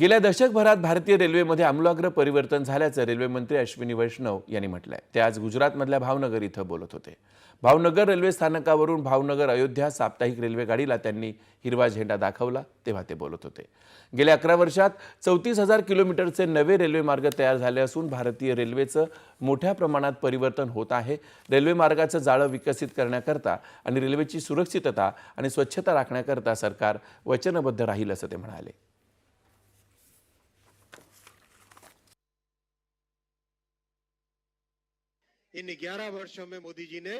गेल्या दशकभरात भारतीय रेल्वेमध्ये आमूलाग्र परिवर्तन झाल्याचं रेल्वेमंत्री अश्विनी वैष्णव यांनी म्हटलंय. ते आज गुजरातमधल्या भावनगर इथं बोलत होते. भावनगर रेल्वे स्थानकावरून भावनगर अयोध्या साप्ताहिक रेल्वे गाडीला त्यांनी हिरवा झेंडा दाखवला तेव्हा ते बोलत होते. गेल्या अकरा वर्षात चौतीस हजार किलोमीटरचे नवे रेल्वे मार्ग तयार झाले असून भारतीय रेल्वेचं मोठ्या प्रमाणात परिवर्तन होत आहे. रेल्वे मार्गाचं जाळं विकसित करण्याकरता आणि रेल्वेची सुरक्षितता आणि स्वच्छता राखण्याकरता सरकार वचनबद्ध राहील असं ते म्हणाले. इन 11 वर्षों में मोदी जी ने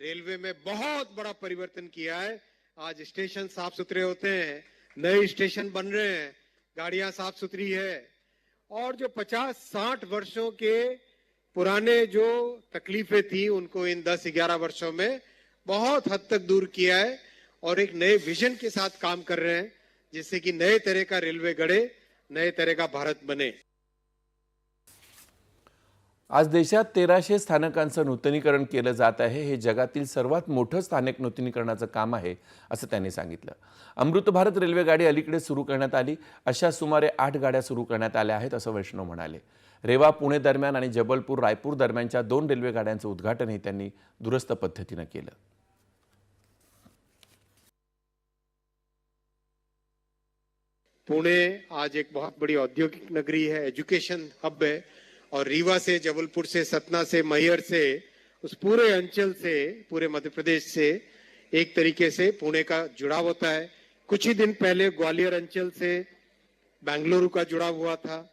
रेलवे में बहुत बड़ा परिवर्तन किया है। आज स्टेशन साफ़ सुथरे होते हैं, नए स्टेशन बन रहे हैं, गाड़ियाँ साफ़ सुथरी है। और जो 50-60 वर्षों के पुराने जो तकलीफें थी, उनको इन 10-11 वर्षों में बहुत हद तक दूर किया है और एक नए विजन के साथ काम कर रहे हैं, जिससे कि नए तरह का रेलवे गढ़े, नए तरह का भारत बने। आज देशात तेराशे स्थानकांचं नूतनीकरण केलं जात आहे. हे जगातील सर्वात मोठं स्थानक नूतनीकरणाचं काम आहे असं त्यांनी सांगितलं. अमृत भारत रेल्वे गाडी अलीकडे सुरू करण्यात आली. अशा सुमारे आठ गाड्या सुरू करण्यात आल्या आहेत असं वैष्णव म्हणाले. रेवा पुणे दरम्यान आणि जबलपूर रायपूर दरम्यानच्या दोन रेल्वे गाड्यांचं उद्घाटनही त्यांनी दुरस्त पद्धतीनं केलं. पुणे आज एक बहुत बड़ी औद्योगिक नगरी है एजुकेशन हब है. और रीवा से, जबलपुर से, सतना से, मैहर से, उस पूरे अंचल से, पूरे मध्य प्रदेश से, एक तरीके से पुणे का जुड़ाव होता है। कुछ ही दिन पहले ग्वालियर अंचल से बेंगलुरु का जुड़ाव हुआ था।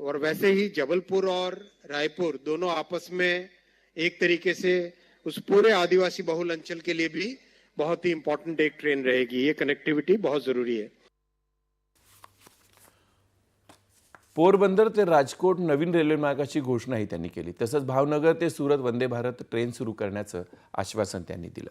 और वैसे ही जबलपुर और रायपुर दोनों आपस में एक तरीके से उस पूरे आदिवासी बहुल अंचल के लिए भी बहुत ही इंपॉर्टेंट एक ट्रेन रहेगी। ये कनेक्टिविटी बहुत ज़रूरी है। पोरबंदर ते राजकोट नवीन रेल्वे मार्गाची घोषणाही त्यांनी केली. तसंच भावनगर ते सुरत वंदे भारत ट्रेन सुरू करण्याचं आश्वासन त्यांनी दिलं.